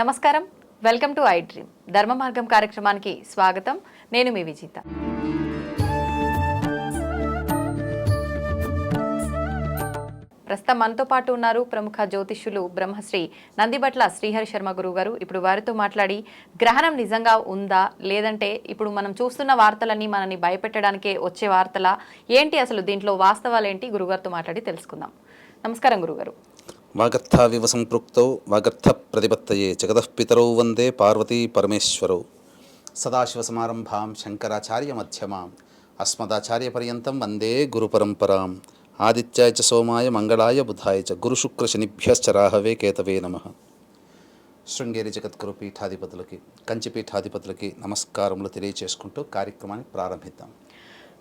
నమస్కారం. Welcome to I dream. Dharma Margam కార్యక్రమానికి స్వాగతం. నేను మీ విజిత. ప్రస్తుతం మనతో పాటు ఉన్నారు ప్రముఖ జ్యోతిష్యులు బ్రహ్మశ్రీ నందిబట్ల శ్రీహరి శర్మ గురువు గారు ఇప్పుడు వారితో మాట్లాడి గ్రహణం నిజంగా ఉందా? లేదంటే ఇప్పుడు మనం చూస్తున్న వార్తలన్నీ మనని భయపెట్టడానికే వచ్చే వార్తలా? ఏంటి అసలు దీంట్లో వాస్తవాలు ఏంటి గురుగారితో మాట్లాడి తెలుసుకుందాం. నమస్కారం గురుగారు వాగర్థావివ సంపృక్తౌ వాగర్థ ప్రతిపత్తయే జగతఃపితరౌ వందే పార్వతీ పరమేశ్వరౌ సదాశివసమారంభాం శంకరాచార్య మధ్యమాం అస్మదాచార్యపర్యంతం వందే గురుపరంపరాం ఆదిత్యాయ చ సోమాయ మంగళాయ బుధాయ చ గురుశుక్రశనిభ్యశ్చ రాహవే కేతవే నమ శృంగేరి జగద్గురు పీఠాధిపతులకి కంచి పీఠాధిపతులకి నమస్కారములు తెలియచేసుకుంటూ కార్యక్రమాన్ని ప్రారంభిద్దాం।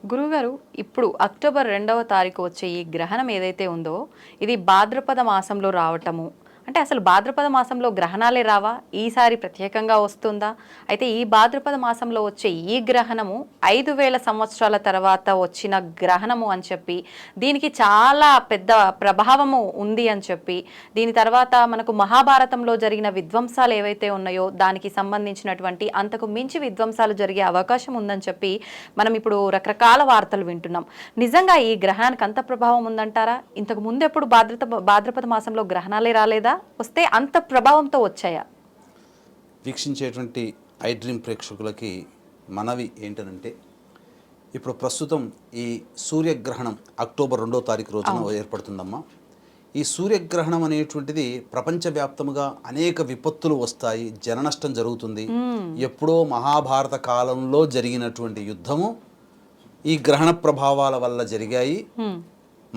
గురువుగారు ఇప్పుడు అక్టోబర్ రెండవ తారీఖు వచ్చే ఈ గ్రహణం ఏదైతే ఉందో ఇది భాద్రపద మాసంలో రావటము. అంటే అసలు భాద్రపద మాసంలో గ్రహణాలే రావా? ఈసారి ప్రత్యేకంగా వస్తుందా? అయితే ఈ భాద్రపద మాసంలో వచ్చే ఈ గ్రహణము ఐదు వేల సంవత్సరాల తర్వాత వచ్చిన గ్రహణము అని చెప్పి దీనికి చాలా పెద్ద ప్రభావము ఉంది అని చెప్పి దీని తర్వాత మనకు మహాభారతంలో జరిగిన విధ్వంసాలు ఏవైతే ఉన్నాయో దానికి సంబంధించినటువంటి అంతకు మించి విధ్వంసాలు జరిగే అవకాశం ఉందని చెప్పి మనం ఇప్పుడు రకరకాల వార్తలు వింటున్నాం. నిజంగా ఈ గ్రహణానికి అంత ప్రభావం ఉందంటారా? ఇంతకు ముందు ఎప్పుడు భాద్రత భాద్రపద మాసంలో గ్రహణాలే రాలేదా? వస్తే అంత ప్రభావంతో వచ్చాయా? వీక్షించేటువంటి ఐ డ్రీమ్ ప్రేక్షకులకి మనవి ఏంటనంటే ఇప్పుడు ప్రస్తుతం ఈ సూర్యగ్రహణం అక్టోబర్ రెండో తారీఖు రోజున ఏర్పడుతుందమ్మా. ఈ సూర్యగ్రహణం అనేటువంటిది ప్రపంచవ్యాప్తముగా అనేక విపత్తులు వస్తాయి జననష్టం జరుగుతుంది. ఎప్పుడో మహాభారత కాలంలో జరిగినటువంటి యుద్ధము ఈ గ్రహణ ప్రభావాల వల్ల జరిగాయి.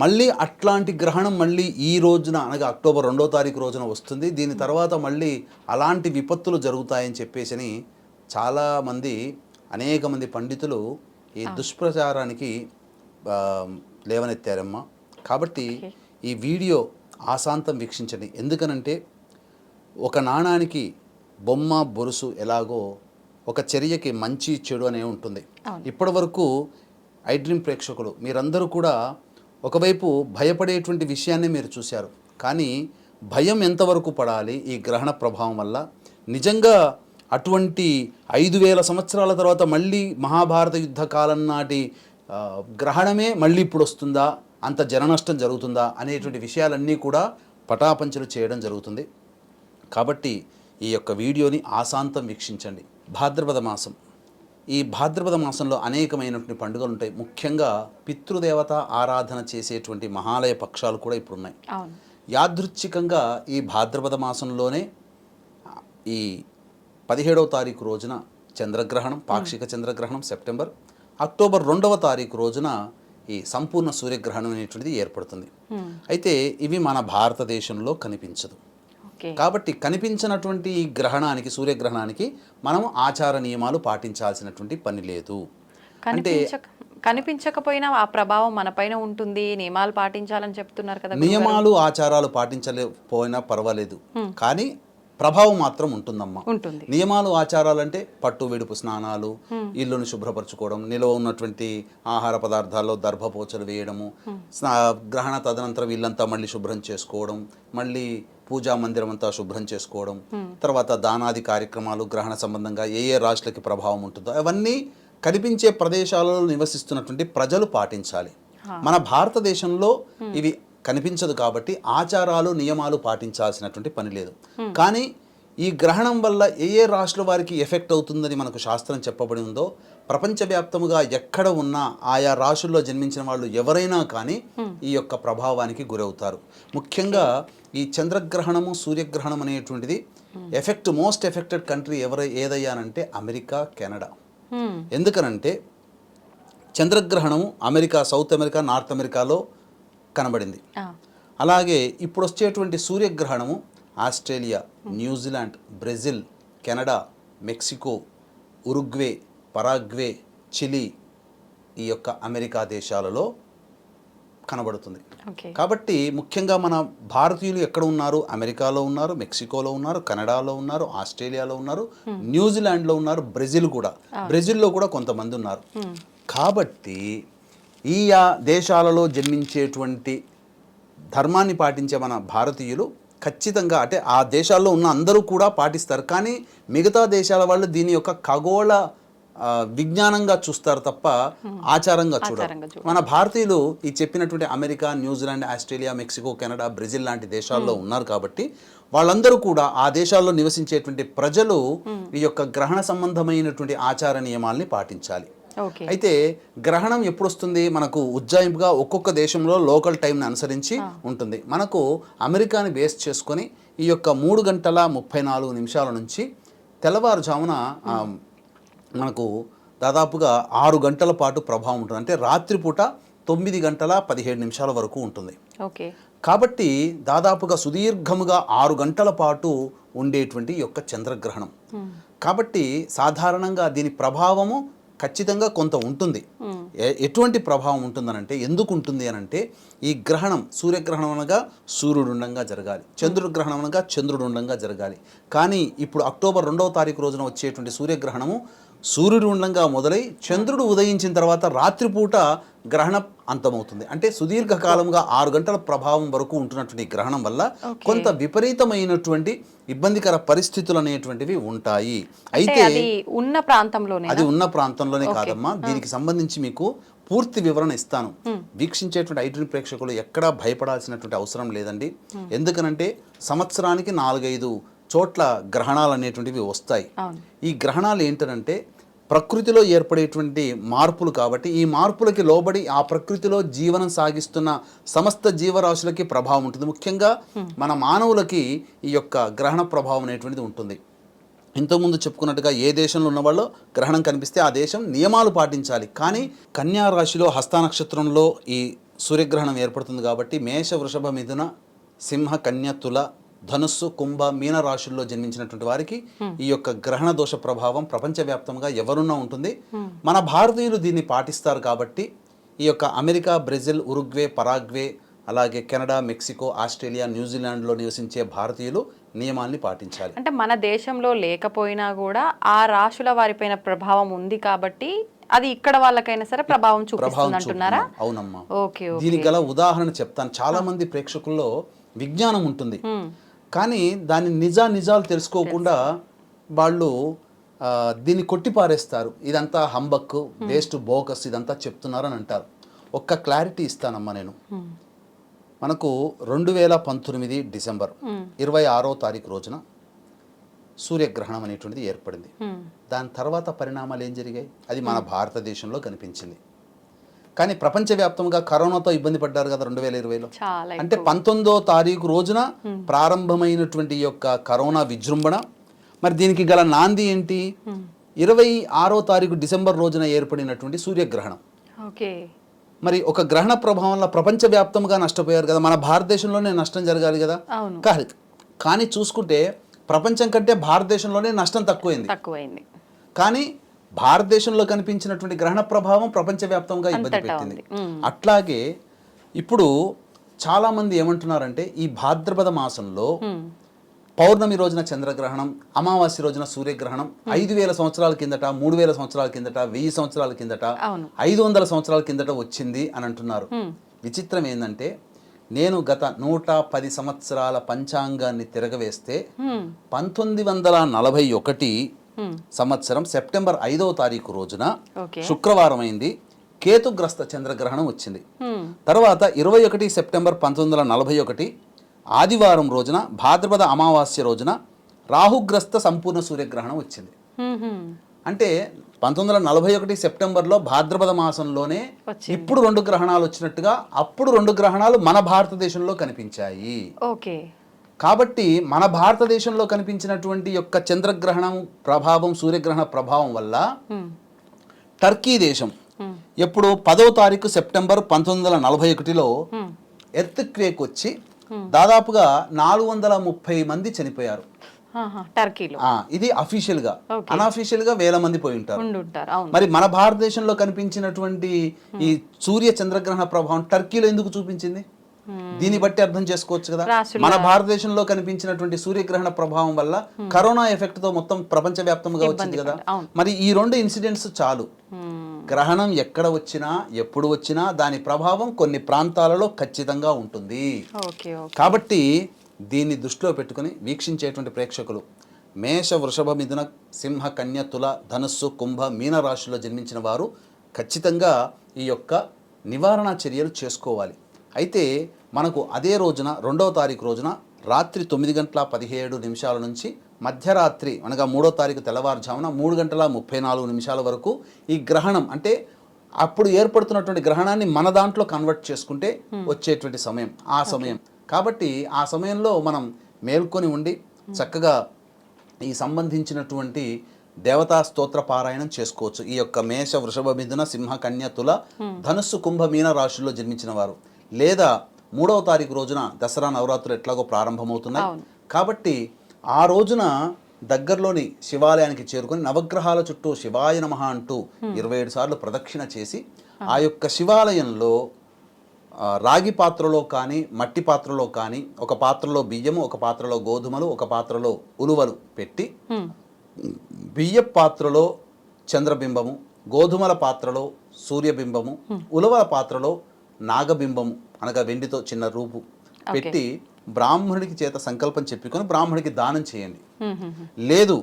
మళ్ళీ అట్లాంటి గ్రహణం మళ్ళీ ఈ రోజున అనగా అక్టోబర్ రెండో తారీఖు రోజున వస్తుంది. దీని తర్వాత మళ్ళీ అలాంటి విపత్తులు జరుగుతాయని చెప్పేసి చాలామంది అనేక మంది పండితులు ఈ దుష్ప్రచారానికి లేవనెత్తారమ్మా. కాబట్టి ఈ వీడియో ఆశాంతం వీక్షించండి. ఎందుకనంటే ఒక నాణానికి బొమ్మ బొరుసు ఎలాగో ఒక చర్యకి మంచి చెడు అనే ఉంటుంది. ఇప్పటి వరకు ఐ డ్రీమ్ ప్రేక్షకులు మీరందరూ కూడా ఒకవైపు భయపడేటువంటి విషయాన్ని మీరు చూశారు కానీ భయం ఎంతవరకు పడాలి ఈ గ్రహణ ప్రభావం వల్ల? నిజంగా అటువంటి ఐదు వేల సంవత్సరాల తర్వాత మళ్ళీ మహాభారత యుద్ధ కాలం నాటి గ్రహణమే మళ్ళీ ఇప్పుడు వస్తుందా? అంత జననష్టం జరుగుతుందా? అనేటువంటి విషయాలన్నీ కూడా పటాపంచలు చేయడం జరుగుతుంది. కాబట్టి ఈ యొక్క వీడియోని ఆశాంతం వీక్షించండి. భాద్రపద మాసం. ఈ భాద్రపద మాసంలో అనేకమైనటువంటి పండుగలు ఉంటాయి. ముఖ్యంగా పితృదేవత ఆరాధన చేసేటువంటి మహాలయ పక్షాలు కూడా ఇప్పుడు ఉన్నాయి యాదృచ్ఛికంగా ఈ భాద్రపద మాసంలోనే ఈ పదిహేడవ తారీఖు రోజున చంద్రగ్రహణం పాక్షిక చంద్రగ్రహణం సెప్టెంబర్ అక్టోబర్ రెండవ తారీఖు రోజున ఈ సంపూర్ణ సూర్యగ్రహణం అనేటువంటిది ఏర్పడుతుంది. అయితే ఇవి మన భారతదేశంలో కనిపించదు. కాబట్టి కనిపించినటువంటి ఈ గ్రహణానికి సూర్యగ్రహణానికి మనం ఆచార నియమాలు పాటించాల్సినటువంటి పని లేదు. అంటే కనిపించక కనిపించకపోయినా ఆ ప్రభావం మన పైన ఉంటుంది నియమాలు పాటించాలని చెప్తున్నారు కదా నియమాలు ఆచారాలు పాటించలేకపోయినా పర్వాలేదు. కానీ ప్రభావం మాత్రం ఉంటుందమ్మా. ఉంటుంది. నియమాలు ఆచారాలు అంటే పట్టు వెడుపు స్నానాలు ఇల్లును శుభ్రపరచుకోవడం నిల్వ ఉన్నటువంటి ఆహార పదార్థాల్లో దర్భపోచలు వేయడము గ్రహణ తదనంతరం ఇల్లంతా మళ్ళీ శుభ్రం చేసుకోవడం మళ్ళీ పూజా మందిరం అంతా శుభ్రం చేసుకోవడం తర్వాత దానాది కార్యక్రమాలు గ్రహణ సంబంధంగా ఏ ఏ రాశులకి ప్రభావం ఉంటుందో అవన్నీ కనిపించే ప్రదేశాలలో నివసిస్తున్నటువంటి ప్రజలు పాటించాలి. మన భారతదేశంలో ఇవి కనిపించదు కాబట్టి ఆచారాలు నియమాలు పాటించాల్సినటువంటి పని లేదు. కానీ ఈ గ్రహణం వల్ల ఏ ఏ రాష్ట్రాల వారికి ఎఫెక్ట్ అవుతుందని మనకు శాస్త్రం చెప్పబడి ఉందో ప్రపంచవ్యాప్తముగా ఎక్కడ ఉన్నా ఆయా రాశుల్లో జన్మించిన వాళ్ళు ఎవరైనా కానీ ఈ యొక్క ప్రభావానికి గురవుతారు. ముఖ్యంగా ఈ చంద్రగ్రహణము సూర్యగ్రహణం అనేటువంటిది ఎఫెక్ట్ మోస్ట్ ఎఫెక్టెడ్ కంట్రీ ఎవరై ఏదయ్యానంటే అమెరికా కెనడా. ఎందుకనంటే చంద్రగ్రహణం అమెరికా సౌత్ అమెరికా నార్త్ అమెరికాలో కనబడింది. అలాగే ఇప్పుడు వచ్చేటువంటి సూర్యగ్రహణము Australia New Zealand Brazil Canada Mexico Uruguay Paraguay Chile ఈ యొక్క అమెరికా దేశాలలో కనబడుతుంది. కాబట్టి ముఖ్యంగా మన భారతీయులు ఎక్కడ ఉన్నారు? అమెరికాలో ఉన్నారు మెక్సికోలో ఉన్నారు కెనడాలో ఉన్నారు ఆస్ట్రేలియాలో ఉన్నారు న్యూజిలాండ్లో ఉన్నారు బ్రెజిల్ కూడా. బ్రెజిల్లో కూడా కొంతమంది ఉన్నారు. కాబట్టి ఈ ఆ దేశాలలో జన్మించేటువంటి ధర్మాన్ని పాటించే మన భారతీయులు ఖచ్చితంగా అంటే ఆ దేశాల్లో ఉన్న అందరూ కూడా పాటిస్తారు. కానీ మిగతా దేశాల వాళ్ళు దీని యొక్క ఖగోళ విజ్ఞానంగా చూస్తారు తప్ప ఆచారంగా చూడరు. మన భారతీయులు ఈ చెప్పినటువంటి America New Zealand Australia Mexico Canada Brazil లాంటి దేశాల్లో ఉన్నారు కాబట్టి వాళ్ళందరూ కూడా ఆ దేశాల్లో నివసించేటువంటి ప్రజలు ఈ యొక్క గ్రహణ సంబంధమైనటువంటి ఆచార నియమాల్ని పాటించాలి. అయితే గ్రహణం ఎప్పుడు వస్తుంది మనకు ఉజ్జాయింపుగా ఒక్కొక్క దేశంలో లోకల్ టైంని అనుసరించి ఉంటుంది. మనకు అమెరికాని బేస్ చేసుకొని ఈ యొక్క మూడు గంటల ముప్పై నాలుగు నిమిషాల నుంచి తెల్లవారుజామున మనకు దాదాపుగా ఆరు గంటల పాటు ప్రభావం ఉంటుంది. అంటే రాత్రిపూట తొమ్మిది గంటల పదిహేడు నిమిషాల వరకు ఉంటుంది. ఓకే. కాబట్టి దాదాపుగా సుదీర్ఘముగా ఆరు గంటల పాటు ఉండేటువంటి యొక్క చంద్రగ్రహణం. కాబట్టి సాధారణంగా దీని ప్రభావము ఖచ్చితంగా కొంత ఉంటుంది. ఎటువంటి ప్రభావం ఉంటుందనంటే ఎందుకు ఉంటుంది అనంటే ఈ గ్రహణం సూర్యగ్రహణం అనగా సూర్యుడు ఉండంగా జరగాలి. చంద్రుడు గ్రహణం అనగా చంద్రుడు ఉండంగా జరగాలి. కానీ ఇప్పుడు అక్టోబర్ రెండవ తారీఖు రోజున వచ్చేటువంటి సూర్యగ్రహణము సూర్యుడు ఉండంగా మొదలై చంద్రుడు ఉదయించిన తర్వాత రాత్రిపూట గ్రహణం అంతమవుతుంది. అంటే సుదీర్ఘకాలంగా ఆరు గంటల ప్రభావం వరకు ఉంటున్నటువంటి గ్రహణం వల్ల కొంత విపరీతమైనటువంటి ఇబ్బందికర పరిస్థితులు అనేటువంటివి ఉంటాయి అయితే ఉన్న ప్రాంతంలోనే అది ఉన్న ప్రాంతంలోనే కాదమ్మా. దీనికి సంబంధించి మీకు పూర్తి వివరణ ఇస్తాను. వీక్షించేటువంటి ఐటీ ప్రేక్షకులు ఎక్కడా భయపడాల్సినటువంటి అవసరం లేదండి. ఎందుకనంటే సంవత్సరానికి నాలుగైదు చోట్ల గ్రహణాలు అనేటువంటివి వస్తాయి ఈ గ్రహణాలు ఏంటనంటే ప్రకృతిలో ఏర్పడేటువంటి మార్పులు కాబట్టి ఈ మార్పులకి లోబడి ఆ ప్రకృతిలో జీవనం సాగిస్తున్న సమస్త జీవరాశులకి ప్రభావం ఉంటుంది. ముఖ్యంగా మన మానవులకి ఈ యొక్క గ్రహణ ప్రభావం అనేటువంటిది ఉంటుంది. ఇంతకుముందు చెప్పుకున్నట్టుగా ఏ దేశంలో ఉన్నవాళ్ళు గ్రహణం కనిపిస్తే ఆ దేశం నియమాలు పాటించాలి. కానీ కన్యా రాశిలో హస్త నక్షత్రంలో ఈ సూర్యగ్రహణం ఏర్పడుతుంది కాబట్టి మేష వృషభ మిథున సింహ కన్య తుల ధనుస్సు కుంభ మీన రాశుల్లో జన్మించినటువంటి వారికి ఈ యొక్క గ్రహణ దోష ప్రభావం ప్రపంచవ్యాప్తంగా ఎవరున్నా ఉంటుంది. మన భారతీయులు దీన్ని పాటిస్తారు కాబట్టి ఈ యొక్క అమెరికా బ్రెజిల్ ఉరుగ్వే పరాగ్వే అలాగే కెనడా మెక్సికో ఆస్ట్రేలియా న్యూజిలాండ్లో నివసించే భారతీయులు నియమాల్ని పాటించాలి. అంటే మన దేశంలో లేకపోయినా కూడా ఆ రాశుల వారిపైన ప్రభావం ఉంది కాబట్టి అది ఇక్కడ వాళ్ళకైనా సరే ప్రభావం చూపిస్తుంది ప్రభావం అంటున్నారా. అవునమ్మా. ఓకే దీనికి గల ఉదాహరణ చెప్తాను. చాలా మంది ప్రేక్షకుల్లో విజ్ఞానం ఉంటుంది. కానీ దాని నిజా నిజాలు తెలుసుకోకుండా వాళ్ళు దీన్ని కొట్టిపారేస్తారు. ఇదంతా హంబక్ వేస్ట్ బోకస్ ఇదంతా చెప్తున్నారు అని అంటారు. ఒక్క క్లారిటీ ఇస్తానమ్మా నేను. మనకు రెండు వేల పంతొమ్మిది డిసెంబర్ ఇరవై ఆరో తారీఖు రోజున సూర్యగ్రహణం అనేటువంటిది ఏర్పడింది. దాని తర్వాత పరిణామాలు ఏం జరిగాయి? అది మన భారతదేశంలో కనిపించింది. కానీ ప్రపంచవ్యాప్తంగా కరోనాతో ఇబ్బంది పడ్డారు కదా రెండు వేల ఇరవైలో అంటే పంతొమ్మిదో తారీఖు రోజున ప్రారంభమైనటువంటి యొక్క కరోనా విజృంభణ మరి దీనికి గల నాంది ఏంటి? ఇరవై ఆరో తారీఖు డిసెంబర్ రోజున ఏర్పడినటువంటి సూర్యగ్రహణం. ఓకే. మరి ఒక గ్రహణ ప్రభావం వల్ల ప్రపంచవ్యాప్తంగా నష్టపోయారు కదా మన భారతదేశంలోనే నష్టం జరగాలి కదా? కాదు. కానీ చూసుకుంటే ప్రపంచం కంటే భారతదేశంలోనే నష్టం తక్కువైంది. తక్కువైంది. కానీ భారతదేశంలో కనిపించినటువంటి గ్రహణ ప్రభావం ప్రపంచవ్యాప్తంగా ఇబ్బంది పెట్టింది. అట్లాగే ఇప్పుడు చాలామంది ఏమంటున్నారంటే ఈ భాద్రపద మాసంలో. పౌర్ణమి రోజున చంద్రగ్రహణం అమావాస్య రోజున సూర్యగ్రహణం ఐదు వేల సంవత్సరాల కిందట మూడు వేల సంవత్సరాల కిందట వెయ్యి సంవత్సరాల కిందట ఐదు వందల సంవత్సరాల కిందట వచ్చింది అని అంటున్నారు. విచిత్రం ఏంటంటే నేను గత నూట పది సంవత్సరాల పంచాంగాన్ని తిరగవేస్తే. పంతొమ్మిది వందల నలభై ఒకటి. సంవత్సరం సెప్టెంబర్ ఐదవ తారీఖు రోజున శుక్రవారం అయింది కేతుగ్రస్త చంద్రగ్రహణం వచ్చింది. తర్వాత ఇరవై ఒకటి సెప్టెంబర్ పంతొమ్మిది వందల నలభై ఒకటి ఆదివారం రోజున భాద్రపద అమావాస్య రోజున రాహుగ్రస్త సంపూర్ణ సూర్యగ్రహణం వచ్చింది. అంటే పంతొమ్మిది వందల నలభై ఒకటి సెప్టెంబర్లో భాద్రపద మాసంలోనే. ఇప్పుడు రెండు గ్రహణాలు వచ్చినట్టుగా అప్పుడు రెండు గ్రహణాలు మన భారతదేశంలో కనిపించాయి ఓకే కాబట్టి మన భారతదేశంలో కనిపించినటువంటి యొక్క చంద్రగ్రహణం ప్రభావం సూర్యగ్రహణ ప్రభావం వల్ల. టర్కీ దేశం. ఎప్పుడు పదో తారీఖు సెప్టెంబర్ పంతొమ్మిది వందల నలభై ఒకటిలో. ఎర్త్ క్వేక్ వచ్చి దాదాపుగా నాలుగు వందల ముప్పై మంది చనిపోయారు. టర్కీలో ఇది అఫీషియల్గా. అన్అఫీషియల్గా వేల మంది పోయి ఉంటారు మరి మన భారతదేశంలో కనిపించినటువంటి ఈ సూర్య చంద్రగ్రహణ ప్రభావం టర్కీలో ఎందుకు చూపించింది దీన్ని బట్టి అర్థం చేసుకోవచ్చు కదా? మన భారతదేశంలో కనిపించినటువంటి సూర్యగ్రహణ ప్రభావం వల్ల కరోనా ఎఫెక్ట్తో మొత్తం ప్రపంచవ్యాప్తంగా వచ్చింది కదా. మరి ఈ రెండు ఇన్సిడెంట్స్ చాలు. గ్రహణం ఎక్కడ వచ్చినా ఎప్పుడు వచ్చినా దాని ప్రభావం కొన్ని ప్రాంతాలలో ఖచ్చితంగా ఉంటుంది. కాబట్టి దీన్ని దృష్టిలో పెట్టుకుని వీక్షించేటువంటి ప్రేక్షకులు మేష వృషభ మిథున సింహ కన్య తుల ధనుస్సు కుంభ మీన రాశిలో జన్మించిన వారు ఖచ్చితంగా ఈ యొక్క నివారణ చర్యలు చేసుకోవాలి. అయితే మనకు అదే రోజున రెండవ తారీఖు రోజున రాత్రి తొమ్మిది గంటల పదిహేడు నిమిషాల నుంచి మధ్యరాత్రి అనగా మూడో తారీఖు తెల్లవారుజామున మూడు గంటల ముప్పై నాలుగు నిమిషాల వరకు ఈ గ్రహణం అంటే అప్పుడు ఏర్పడుతున్నటువంటి గ్రహణాన్ని మన దాంట్లో కన్వర్ట్ చేసుకుంటే వచ్చేటువంటి సమయం ఆ సమయం. కాబట్టి ఆ సమయంలో మనం మేల్కొని ఉండి చక్కగా ఈ సంబంధించినటువంటి దేవతా స్తోత్ర పారాయణం చేసుకోవచ్చు. ఈ యొక్క మేష వృషభ మిథున సింహ కన్య తుల ధనుస్సు కుంభ మీన రాశుల్లో జన్మించిన వారు. లేదా మూడవ తారీఖు రోజున దసరా నవరాత్రులు ఎట్లాగో ప్రారంభమవుతున్నాయి. కాబట్టి ఆ రోజున దగ్గరలోని శివాలయానికి చేరుకొని నవగ్రహాల చుట్టూ శివాయ నమః అంటూ ఇరవై ఏడు సార్లు ప్రదక్షిణ చేసి ఆ యొక్క శివాలయంలో రాగి పాత్రలో కానీ మట్టి పాత్రలో కానీ ఒక పాత్రలో బియ్యము ఒక పాత్రలో గోధుమలు ఒక పాత్రలో ఉలువలు పెట్టి. బియ్య పాత్రలో చంద్రబింబము గోధుమల పాత్రలో సూర్యబింబము ఉలవల పాత్రలో నాగబింబము అనగా వెండితో చిన్న రూపు పెట్టి బ్రాహ్మణుడికి చేత సంకల్పం చెప్పుకొని బ్రాహ్మణుడికి దానం చేయండి. లేదు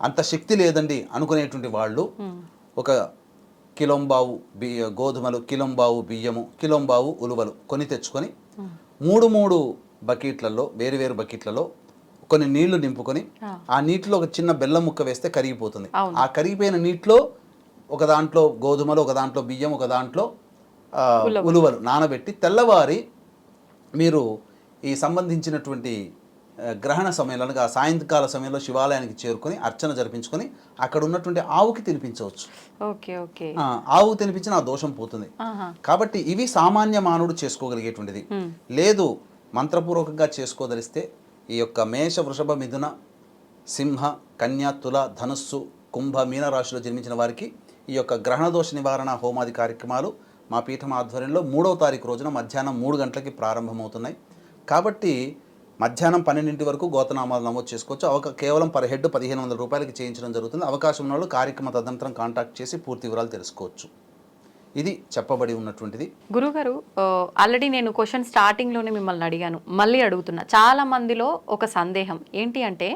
అంత శక్తి లేదండి అనుకునేటువంటి వాళ్ళు ఒక కిలోంబావు బియ్య గోధుమలు కిలోంబావు బియ్యము కిలోంబావు ఉలువలు కొని తెచ్చుకొని మూడు మూడు బకెట్లలో వేరు వేరు బకెట్లలో కొన్ని నీళ్ళు నింపుకొని ఆ. నీటిలో ఒక చిన్న బెల్లం ముక్క వేస్తే కరిగిపోతుంది. ఆ కరిగిపోయిన నీటిలో ఒక దాంట్లో గోధుమలు ఒక దాంట్లో బియ్యం ఒక దాంట్లో ఉలువలు. నానబెట్టి తెల్లవారి మీరు ఈ సంబంధించినటువంటి గ్రహణ సమయంలో అనగా సాయంకాల సమయంలో శివాలయానికి చేరుకొని అర్చన జరిపించుకొని అక్కడ ఉన్నటువంటి ఆవుకి తినిపించవచ్చు. Okay okay. ఆ, ఆవుకు తినిపించిన ఆ దోషం పోతుంది. కాబట్టి ఇవి సామాన్య మానవుడు చేసుకోగలిగేటువంటిది. లేదు మంత్రపూర్వకంగా చేసుకోదలిస్తే ఈ యొక్క మేష వృషభ మిథున సింహ కన్య తుల ధనుస్సు కుంభ మీన రాశిలో జన్మించిన వారికి ఈ యొక్క గ్రహణ దోష నివారణ హోమాది కార్యక్రమాలు మా పీఠం ఆధ్వర్యంలో మూడవ తారీఖు రోజున మధ్యాహ్నం మూడు గంటలకి ప్రారంభమవుతున్నాయి. కాబట్టి మధ్యాహ్నం పన్నెండింటి వరకు గోతనామాలు నమోదు చేసుకోవచ్చు. అవక కేవలం పర్ హెడ్ పదిహేను వందల రూపాయలకి చేయించడం జరుగుతుంది. అవకాశం ఉన్న వాళ్ళు కార్యక్రమ తదనంతరం కాంటాక్ట్ చేసి పూర్తి వివరాలు తెలుసుకోవచ్చు. ఇది చెప్పబడి ఉన్నటువంటిది. గురుగారు ఆల్రెడీ నేను క్వశ్చన్ స్టార్టింగ్లోనే మిమ్మల్ని అడిగాను. మళ్ళీ అడుగుతున్నా. చాలా మందిలో ఒక సందేహం. ఏంటి అంటే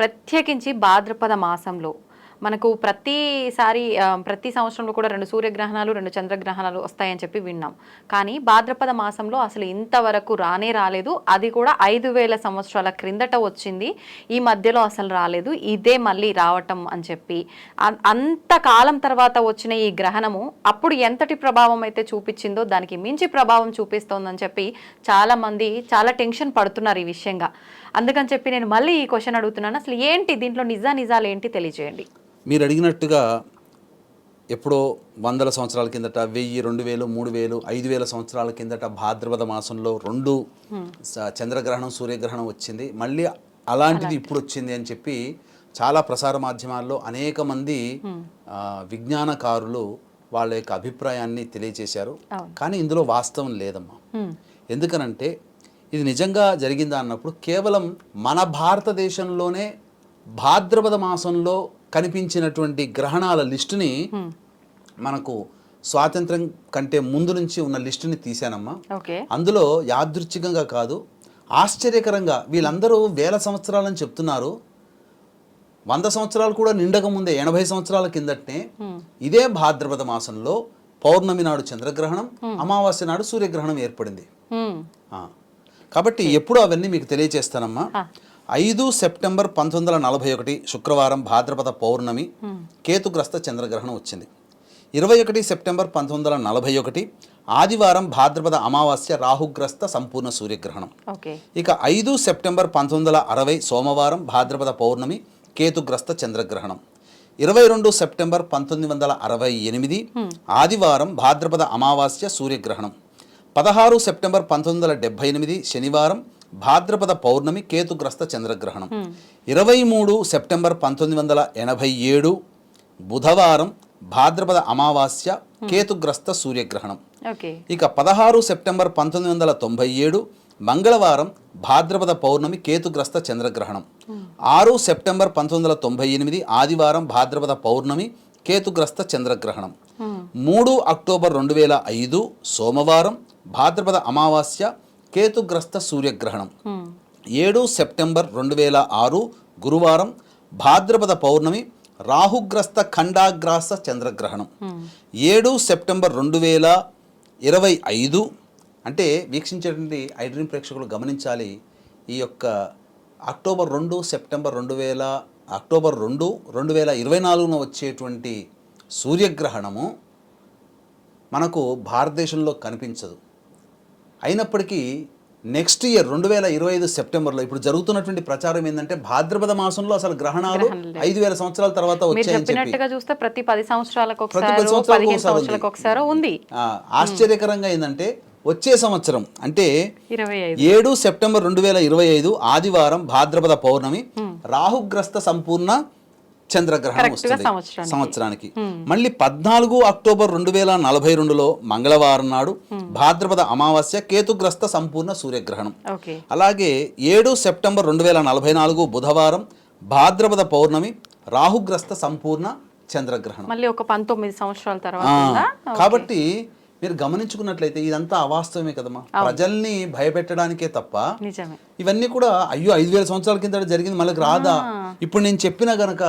ప్రత్యేకించి భాద్రపద మాసంలో మనకు ప్రతిసారి ప్రతి సంవత్సరంలో కూడా రెండు సూర్యగ్రహణాలు రెండు చంద్రగ్రహణాలు వస్తాయని చెప్పి విన్నాం. కానీ భాద్రపద మాసంలో అసలు ఇంతవరకు రానే రాలేదు. అది కూడా ఐదు వేల సంవత్సరాల క్రిందట వచ్చింది. ఈ మధ్యలో అసలు రాలేదు. ఇదే మళ్ళీ రావటం అని చెప్పి. అం- అంత కాలం తర్వాత వచ్చిన ఈ గ్రహణము అప్పుడు ఎంతటి ప్రభావం అయితే చూపించిందో దానికి మించి ప్రభావం చూపిస్తోందని చెప్పి చాలా మంది చాలా టెన్షన్ పడుతున్నారు ఈ విషయంగా. అందుకని చెప్పి నేను మళ్ళీ ఈ క్వశ్చన్ అడుగుతున్నాను. అసలు ఏంటి దీంట్లో నిజా నిజాలు ఏంటి తెలియజేయండి. మీరు అడిగినట్టుగా ఎప్పుడో వందల సంవత్సరాల కిందట వెయ్యి రెండు వేలు మూడు వేలు ఐదు వేల సంవత్సరాల కిందట భాద్రపద మాసంలో రెండు చంద్రగ్రహణం సూర్యగ్రహణం వచ్చింది. మళ్ళీ అలాంటిది ఇప్పుడు వచ్చింది అని చెప్పి చాలా ప్రసార మాధ్యమాల్లో అనేక మంది విజ్ఞానకారులు వాళ్ళ యొక్క అభిప్రాయాన్ని తెలియజేశారు. కానీ ఇందులో వాస్తవం లేదమ్మా. ఎందుకనంటే ఇది నిజంగా జరిగిందా అన్నప్పుడు కేవలం మన భారతదేశంలోనే భాద్రపద మాసంలో కనిపించినటువంటి గ్రహణాల లిస్టుని మనకు స్వాతంత్రం కంటే ముందు నుంచి ఉన్న లిస్టుని తీశానమ్మా. అందులో యాదృచ్ఛికంగా కాదు ఆశ్చర్యకరంగా వీళ్ళందరూ వేల సంవత్సరాలని చెప్తున్నారు. వంద సంవత్సరాలు కూడా నిండక ముందే ఎనభై సంవత్సరాల కిందటనే ఇదే భాద్రపద మాసంలో పౌర్ణమి నాడు చంద్రగ్రహణం అమావాస్య నాడు సూర్యగ్రహణం ఏర్పడింది. కాబట్టి ఎప్పుడు అవన్నీ మీకు తెలియజేస్తానమ్మా ఆ. ఐదు సెప్టెంబర్ పంతొమ్మిది వందల నలభై ఒకటి శుక్రవారం భాద్రపద పౌర్ణమి కేతుగ్రస్త చంద్రగ్రహణం వచ్చింది. ఇరవై ఒకటి సెప్టెంబర్ పంతొమ్మిది వందల నలభై ఒకటి ఆదివారం భాద్రపద అమావాస్య రాహుగ్రస్త సంపూర్ణ సూర్యగ్రహణం. ఇక ఐదు సెప్టెంబర్ పంతొమ్మిది వందల అరవై సోమవారం భాద్రపద పౌర్ణమి కేతుగ్రస్త చంద్రగ్రహణం. ఇరవై రెండు సెప్టెంబర్ పంతొమ్మిది వందల అరవై ఎనిమిది ఆదివారం భాద్రపద అమావాస్య సూర్యగ్రహణం. పదహారు సెప్టెంబర్ పంతొమ్మిది వందల డెబ్బై ఎనిమిది శనివారం భాద్రపద పౌర్ణమి కేతుగ్రస్త చంద్రగ్రహణం. ఇరవై మూడు సెప్టెంబర్ పంతొమ్మిది వందల ఎనభై ఏడు బుధవారం భాద్రపద అమావాస్య కేతుగ్రస్త సూర్యగ్రహణం. ఇక పదహారు సెప్టెంబర్ పంతొమ్మిది వందల తొంభై ఏడు మంగళవారం భాద్రపద పౌర్ణమి కేతుగ్రస్త చంద్రగ్రహణం. ఆరు సెప్టెంబర్ పంతొమ్మిది వందల తొంభై ఎనిమిది ఆదివారం భాద్రపద పౌర్ణమి కేతుగ్రస్త చంద్రగ్రహణం. మూడు అక్టోబర్ రెండు వేల ఐదు సోమవారం భాద్రపద అమావాస్య కేతుగ్రస్త సూర్యగ్రహణం. ఏడు సెప్టెంబర్ రెండు వేల ఆరు గురువారం భాద్రపద పౌర్ణమి రాహుగ్రస్త ఖండాగ్రాస చంద్రగ్రహణం. ఏడు సెప్టెంబర్ రెండు వేల ఇరవై ఐదు అంటే వీక్షించేటువంటి ఐడ్రీమ్ ప్రేక్షకులు గమనించాలి ఈ యొక్క అక్టోబర్ రెండు సెప్టెంబర్ రెండు వేల అక్టోబర్ రెండు రెండు వేల ఇరవై నాలుగున వచ్చేటువంటి సూర్యగ్రహణము మనకు భారతదేశంలో కనిపించదు. అయినప్పటికీ నెక్స్ట్ ఇయర్ రెండు వేల ఇరవై ఐదు సెప్టెంబర్లో ఇప్పుడు జరుగుతున్నటువంటి ప్రచారం ఏంటంటే భాద్రపద మాసంలో అసలు గ్రహణాలు ఐదు వేల సంవత్సరాల తర్వాత చెప్పినట్టుగా చూస్తే ప్రతి పది సంవత్సరాలకు ఒకసారి ఉంది. ఆశ్చర్యకరంగా ఏంటంటే వచ్చే సంవత్సరం అంటే ఏడు సెప్టెంబర్ రెండు వేల ఇరవై ఐదు ఆదివారం భాద్రపద పౌర్ణమి రాహుగ్రస్త సంపూర్ణ చంద్రగ్రహణం వస్తుంది సంవత్సరానికి. మళ్ళీ పద్నాలుగు అక్టోబర్ రెండు వేల నలభై రెండులో మంగళవారం నాడు భాద్రపద అమావాస్య కేతుగ్రస్త సంపూర్ణ సూర్యగ్రహణం. అలాగే ఏడు సెప్టెంబర్ రెండు వేల నలభై నాలుగు బుధవారం భాద్రపద పౌర్ణమి రాహుగ్రస్త సంపూర్ణ చంద్రగ్రహణం. మళ్ళీ ఒక పంతొమ్మిది సంవత్సరాల తర్వాత? కాబట్టి మీరు గమనించుకున్నట్లయితే ఇదంతా అవాస్తవమే కదమ్మా. ప్రజల్ని భయపెట్టడానికే తప్ప ఇవన్నీ కూడా అయ్యో ఐదు వేల సంవత్సరాల కింద జరిగింది మళ్ళీ రాదా? ఇప్పుడు నేను చెప్పిన గనక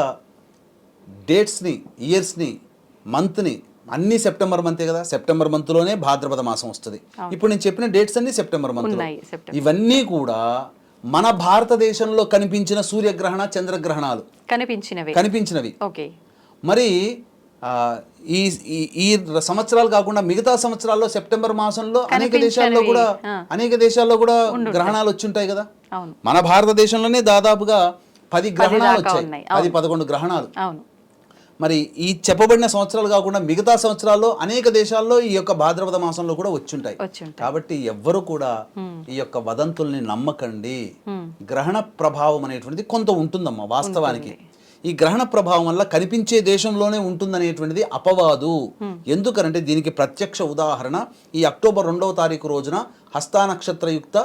డేట్స్ని ఇయర్స్ని మంత్ని అన్ని సెప్టెంబర్ మంతే కదా? సెప్టెంబర్ మంత్లోనే భాద్రపద మాసం వస్తుంది. ఇప్పుడు నేను చెప్పిన డేట్స్ అన్ని సెప్టెంబర్ మంత్ ఇవన్నీ కూడా మన భారతదేశంలో కనిపించిన సూర్యగ్రహణ చంద్రగ్రహణాలు. కనిపించినవి. కనిపించినవి. ఓకే. మరి ఈ ఈ- సంవత్సరాలు కాకుండా మిగతా సంవత్సరాల్లో సెప్టెంబర్ మాసంలో అనేక దేశాల్లో కూడా అనేక దేశాల్లో కూడా గ్రహణాలు వచ్చి ఉంటాయి కదా మన భారతదేశంలోనే దాదాపుగా పది గ్రహణాలు వచ్చాయి. పది పదకొండు గ్రహణాలు. అవును. మరి ఈ చెప్పబడిన సంవత్సరాలు కాకుండా మిగతా సంవత్సరాల్లో అనేక దేశాల్లో ఈ యొక్క భాద్రపద మాసంలో కూడా వచ్చుంటాయి. కాబట్టి ఎవ్వరు కూడా ఈ యొక్క వదంతుల్ని నమ్మకండి. గ్రహణ ప్రభావం అనేటువంటిది కొంత ఉంటుందమ్మా వాస్తవానికి. ఈ గ్రహణ ప్రభావం వల్ల కనిపించే దేశంలోనే ఉంటుందనేటువంటిది అపవాదు. ఎందుకనంటే దీనికి ప్రత్యక్ష ఉదాహరణ ఈ అక్టోబర్ రెండవ తారీఖు రోజున హస్తా నక్షత్రయుక్త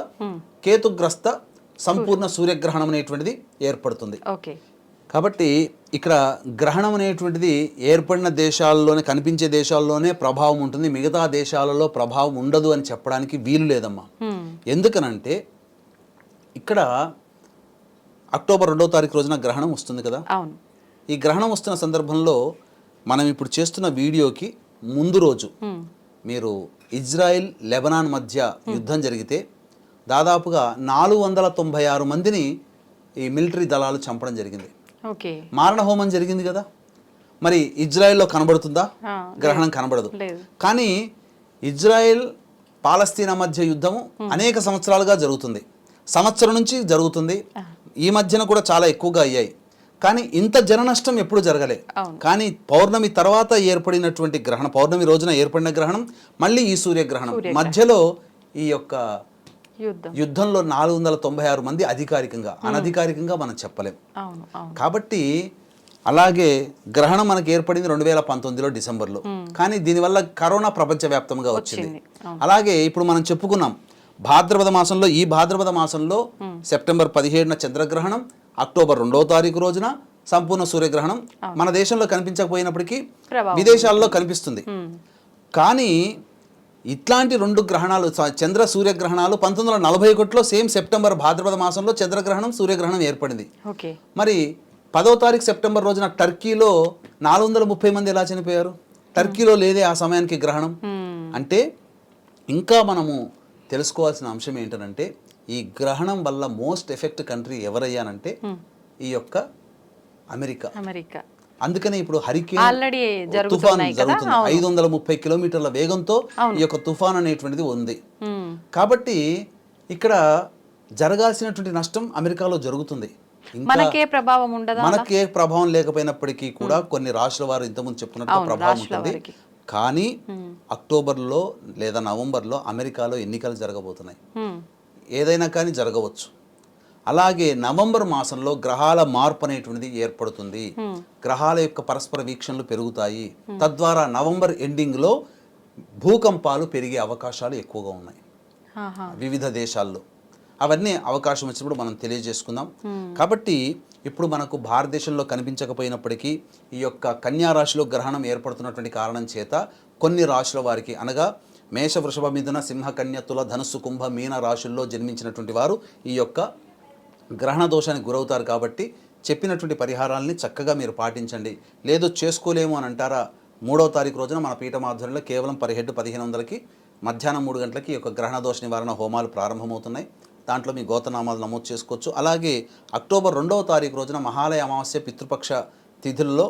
కేతుగ్రస్త సంపూర్ణ సూర్యగ్రహణం అనేటువంటిది ఏర్పడుతుంది. కాబట్టి ఇక్కడ గ్రహణం అనేటువంటిది ఏర్పడిన దేశాల్లోనే కనిపించే దేశాల్లోనే ప్రభావం ఉంటుంది. మిగతా దేశాలలో ప్రభావం ఉండదు అని చెప్పడానికి వీలు లేదమ్మా. ఎందుకనంటే ఇక్కడ అక్టోబర్ రెండో తారీఖు రోజున గ్రహణం వస్తుంది కదా? ఈ గ్రహణం వస్తున్న సందర్భంలో మనం ఇప్పుడు చేస్తున్న వీడియోకి ముందు రోజు. మీరు ఇజ్రాయెల్ లెబనాన్ మధ్య యుద్ధం జరిగితే దాదాపుగా నాలుగు వందల తొంభై ఆరు మందిని ఈ మిలిటరీ దళాలు చంపడం జరిగింది. మారణ హోమం జరిగింది కదా? మరి ఇజ్రాయెల్లో కనబడుతుందా? గ్రహణం కనబడదు. కానీ ఇజ్రాయెల్ పాలస్తీనా మధ్య యుద్ధము అనేక సంవత్సరాలుగా జరుగుతుంది. సంవత్సరం నుంచి జరుగుతుంది. ఈ మధ్యన కూడా చాలా ఎక్కువగా అయ్యాయి. కానీ ఇంత జన నష్టం ఎప్పుడు జరగలే. కానీ పౌర్ణమి తర్వాత ఏర్పడినటువంటి గ్రహణం పౌర్ణమి రోజున ఏర్పడిన గ్రహణం మళ్ళీ ఈ సూర్యగ్రహణం. మధ్యలో ఈ యొక్క యుద్ధంలో నాలుగు వందల తొంభై ఆరు మంది అధికారికంగా అనధికారికంగా మనం చెప్పలేం. కాబట్టి అలాగే గ్రహణం మనకి ఏర్పడింది రెండు వేల పంతొమ్మిదిలో డిసెంబర్లో. కానీ దీనివల్ల కరోనా ప్రపంచవ్యాప్తంగా వచ్చింది. అలాగే ఇప్పుడు మనం చెప్పుకున్నాం భాద్రపద మాసంలో ఈ భాద్రపద మాసంలో సెప్టెంబర్ పదిహేడున చంద్రగ్రహణం అక్టోబర్ రెండవ తారీఖు రోజున సంపూర్ణ సూర్యగ్రహణం. మన దేశంలో కనిపించకపోయినప్పటికీ. విదేశాల్లో కనిపిస్తుంది. కానీ ఇట్లాంటి రెండు గ్రహణాలు చంద్ర సూర్యగ్రహణాలు పంతొమ్మిది వందల నలభై ఒకటిలో సేమ్ సెప్టెంబర్ భాద్రపద మాసంలో చంద్రగ్రహణం సూర్యగ్రహణం ఏర్పడింది. ఓకే. మరి పదో తారీఖు సెప్టెంబర్ రోజున టర్కీలో నాలుగు వందల ముప్పై మంది ఎలా చనిపోయారు? టర్కీలో లేదే ఆ సమయానికి గ్రహణం. హ్మ్. అంటే ఇంకా మనము తెలుసుకోవాల్సిన అంశం ఏంటంటే ఈ గ్రహణం వల్ల మోస్ట్ ఎఫెక్ట్ కంట్రీ ఎవరయ్యానంటే ఈ యొక్క అమెరికా. అమెరికా. అందుకనే ఇప్పుడు హరికేన్ ఆల్రెడీ తుఫాన్ జరుగుతుంది. ఐదు వందల ముప్పై కిలోమీటర్ల వేగంతో ఈ యొక్క తుఫాన్ అనేటువంటిది ఉంది. కాబట్టి ఇక్కడ జరగాల్సినటువంటి నష్టం అమెరికాలో జరుగుతుంది. మనకే ప్రభావం ఉండదా మనకి ప్రభావం లేకపోయినప్పటికీ కూడా కొన్ని రాష్ట్రాల వారు ఇంతకుముందు చెప్పుకున్నట్టు ప్రభావం ఉంటుంది. కానీ అక్టోబర్లో లేదా నవంబర్లో అమెరికాలో ఎన్నికలు జరగబోతున్నాయి. ఏదైనా కానీ జరగవచ్చు. అలాగే నవంబర్ మాసంలో గ్రహాల మార్పు అనేటువంటిది ఏర్పడుతుంది. గ్రహాల యొక్క పరస్పర వీక్షణలు పెరుగుతాయి. తద్వారా నవంబర్ ఎండింగ్లో భూకంపాలు పెరిగే అవకాశాలు ఎక్కువగా ఉన్నాయి. వివిధ దేశాల్లో. అవన్నీ అవకాశం వచ్చినప్పుడు మనం తెలియజేసుకుందాం. కాబట్టి ఇప్పుడు మనకు భారతదేశంలో కనిపించకపోయినప్పటికీ ఈ యొక్క కన్యా రాశిలో గ్రహణం ఏర్పడుతున్నటువంటి కారణం చేత కొన్ని రాశుల వారికి అనగా మేష వృషభ మిథున సింహ కన్య తుల ధనుస్సు కుంభ మీన రాశుల్లో జన్మించినటువంటి వారు ఈ యొక్క గ్రహణ దోషానికి గురవుతారు కాబట్టి చెప్పినటువంటి పరిహారాలని చక్కగా మీరు పాటించండి. లేదు చేసుకోలేము అని అంటారా? మూడవ తారీఖు రోజున మన పీఠం ఆధ్వర్యంలో కేవలం పర్ హెడ్ పదిహేను వందలకి మధ్యాహ్నం మూడు గంటలకి ఈ యొక్క గ్రహణ దోష నివారణ హోమాలు ప్రారంభమవుతున్నాయి. దాంట్లో మీ గోతనామాలు నమోదు చేసుకోవచ్చు. అలాగే అక్టోబర్ రెండవ తారీఖు రోజున మహాలయ అమావాస్య పితృపక్ష తిథుల్లో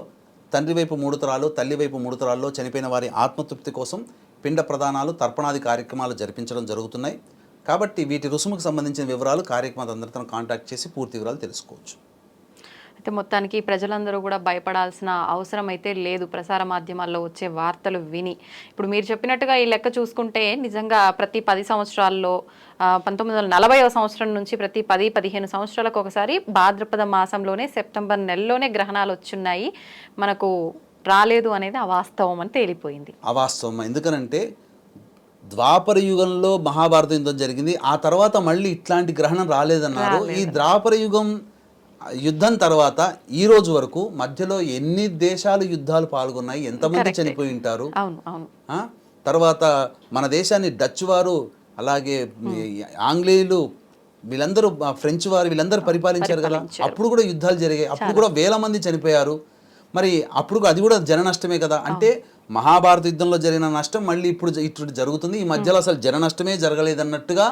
తండ్రి వైపు మూడు తరాలు తల్లి వైపు మూడు తరాల్లో చనిపోయిన వారి ఆత్మతృప్తి కోసం పిండ ప్రదానాలు తర్పణాది కార్యక్రమాలు జరిపించడం జరుగుతున్నాయి. కాబట్టి వీటి రుసుముకు సంబంధించిన వివరాలు కార్యక్రమ అందరితో కాంటాక్ట్ చేసి పూర్తి వివరాలు తెలుసుకోవచ్చు. అయితే మొత్తానికి ప్రజలందరూ కూడా భయపడాల్సిన అవసరం అయితే లేదు. ప్రసార మాధ్యమాల్లో వచ్చే వార్తలు విని. ఇప్పుడు మీరు చెప్పినట్టుగా ఈ లెక్క చూసుకుంటే నిజంగా ప్రతి పది సంవత్సరాల్లో పంతొమ్మిది వందల నలభైవ సంవత్సరం నుంచి ప్రతి పది పదిహేను సంవత్సరాలకు ఒకసారి భాద్రపద మాసంలోనే సెప్టెంబర్ నెలలోనే గ్రహణాలు వచ్చున్నాయి. మనకు రాలేదు అనేది అవాస్తవం అని తేలిపోయింది. అవాస్తవం. ఎందుకనంటే ద్వాపర యుగంలో మహాభారత యుద్ధం జరిగింది. ఆ తర్వాత మళ్ళీ ఇట్లాంటి గ్రహణం రాలేదన్నారు. ఈ ద్వాపర యుగం యుద్ధం తర్వాత ఈ రోజు వరకు మధ్యలో ఎన్ని దేశాలు యుద్ధాలు పాల్గొన్నాయి? ఎంతమంది చనిపోయి ఉంటారు? తర్వాత మన దేశాన్ని డచ్ వారు అలాగే ఆంగ్లేయులు వీళ్ళందరూ ఫ్రెంచ్ వారు వీళ్ళందరూ పరిపాలించారు కదా? అప్పుడు కూడా యుద్ధాలు జరిగాయి. అప్పుడు కూడా వేల మంది చనిపోయారు. మరి అప్పుడు అది కూడా జన నష్టమే కదా? అంటే మహాభారత యుద్ధంలో జరిగిన నష్టం మళ్ళీ ఇప్పుడు ఇటు జరుగుతుంది. ఈ మధ్యలో అసలు జన నష్టమే జరగలేదన్నట్టుగా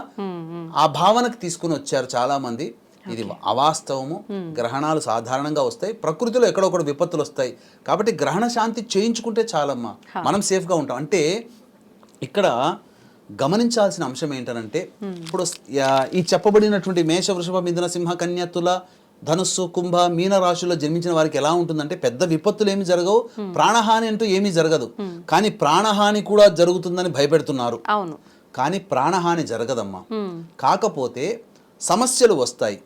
ఆ భావనకు తీసుకుని వచ్చారు చాలా మంది ఇది అవాస్తవము. గ్రహణాలు సాధారణంగా వస్తాయి. ప్రకృతిలో ఎక్కడొక్కడ విపత్తులు వస్తాయి. కాబట్టి గ్రహణ శాంతి చేయించుకుంటే చాలమ్మా. మనం సేఫ్గా ఉంటాం. అంటే ఇక్కడ గమనించాల్సిన అంశం ఏంటనంటే ఇప్పుడు యా- ఈ చెప్పబడినటువంటి మేష వృషభ మిథున సింహ కన్య తుల ధనుస్సు కుంభ మీన రాశుల్లో జన్మించిన వారికి ఎలా ఉంటుందంటే పెద్ద విపత్తులు ఏమి జరగవు. ప్రాణహాని అంటూ ఏమీ జరగదు. కానీ ప్రాణహాని కూడా జరుగుతుందని భయపెడుతున్నారు. అవును. కానీ ప్రాణహాని జరగదమ్మా. కాకపోతే సమస్యలు వస్తాయి.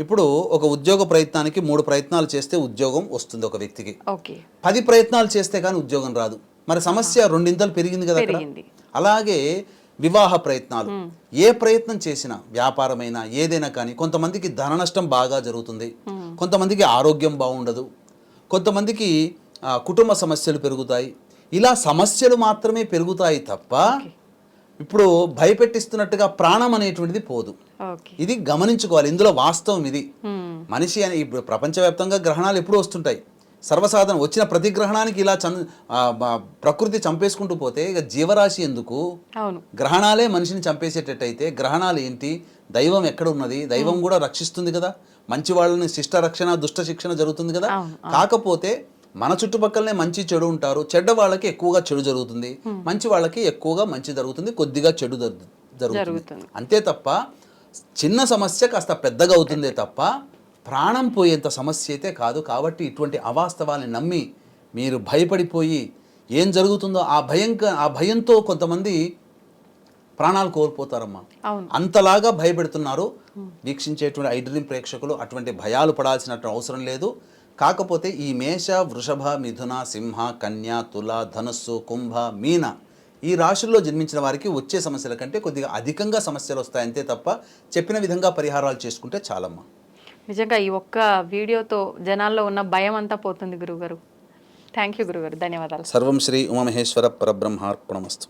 ఇప్పుడు ఒక ఉద్యోగ ప్రయత్నానికి మూడు ప్రయత్నాలు చేస్తే ఉద్యోగం వస్తుంది ఒక వ్యక్తికి. పది ప్రయత్నాలు చేస్తే కానీ ఉద్యోగం రాదు. మరి సమస్య రెండింతలు పెరిగింది కదా అక్కడ? అలాగే వివాహ ప్రయత్నాలు. ఏ ప్రయత్నం చేసినా వ్యాపారమైనా ఏదైనా కానీ కొంతమందికి ధన నష్టం బాగా జరుగుతుంది. కొంతమందికి ఆరోగ్యం బాగుండదు. కొంతమందికి కుటుంబ సమస్యలు పెరుగుతాయి. ఇలా సమస్యలు మాత్రమే పెరుగుతాయి తప్ప ఇప్పుడు భయపెట్టిస్తున్నట్టుగా ప్రాణం అనేటువంటిది పోదు. ఇది గమనించుకోవాలి. ఇందులో వాస్తవం ఇది. మనిషి అని ఇప్పుడు ప్రపంచవ్యాప్తంగా గ్రహణాలు ఎప్పుడూ వస్తుంటాయి. సర్వసాధారణ వచ్చిన ప్రతి గ్రహణానికి ఇలా చం ప్రకృతి చంపేసుకుంటూ పోతే ఇక జీవరాశి ఎందుకు? గ్రహణాలే మనిషిని చంపేసేటట్టయితే గ్రహణాలు ఏంటి? దైవం ఎక్కడ ఉన్నది దైవం కూడా రక్షిస్తుంది కదా. మంచి వాళ్ళని శిష్ట రక్షణ దుష్ట శిక్షణ జరుగుతుంది కదా. కాకపోతే మన చుట్టుపక్కలనే మంచి చెడు ఉంటారు చెడ్డ వాళ్ళకి ఎక్కువగా చెడు జరుగుతుంది మంచి వాళ్ళకి ఎక్కువగా మంచి జరుగుతుంది కొద్దిగా చెడు జరుగు- జరుగుతుంది. అంతే తప్ప చిన్న సమస్య కాస్త పెద్దగా అవుతుందే తప్ప ప్రాణం పోయేంత సమస్య అయితే కాదు కాబట్టి ఇటువంటి అవాస్తవాల్ని నమ్మి మీరు భయపడిపోయి ఏం జరుగుతుందో ఆ భయం ఆ భయంతో కొంతమంది ప్రాణాలు కోల్పోతారమ్మా అంతలాగా భయపెడుతున్నారు వీక్షించేటువంటి ఐడ్రీమ్ ప్రేక్షకులు అటువంటి భయాలు పడాల్సిన అవసరం లేదు కాకపోతే ఈ మేష వృషభ మిథున సింహ కన్య తుల ధనుస్సు కుంభ మీన ఈ రాశుల్లో జన్మించిన వారికి వచ్చే సమస్యల కంటే కొద్దిగా అధికంగా సమస్యలు వస్తాయి అంతే తప్ప చెప్పిన విధంగా పరిహారాలు చేసుకుంటే చాలమ్మా. నిజంగా ఈ ఒక్క వీడియోతో జనాల్లో ఉన్న భయం అంతా పోతుంది గురుగారు థ్యాంక్ యూ గురుగారు ధన్యవాదాలు. సర్వం శ్రీ ఉమామహేశ్వర పరబ్రహ్మార్పణమస్తు.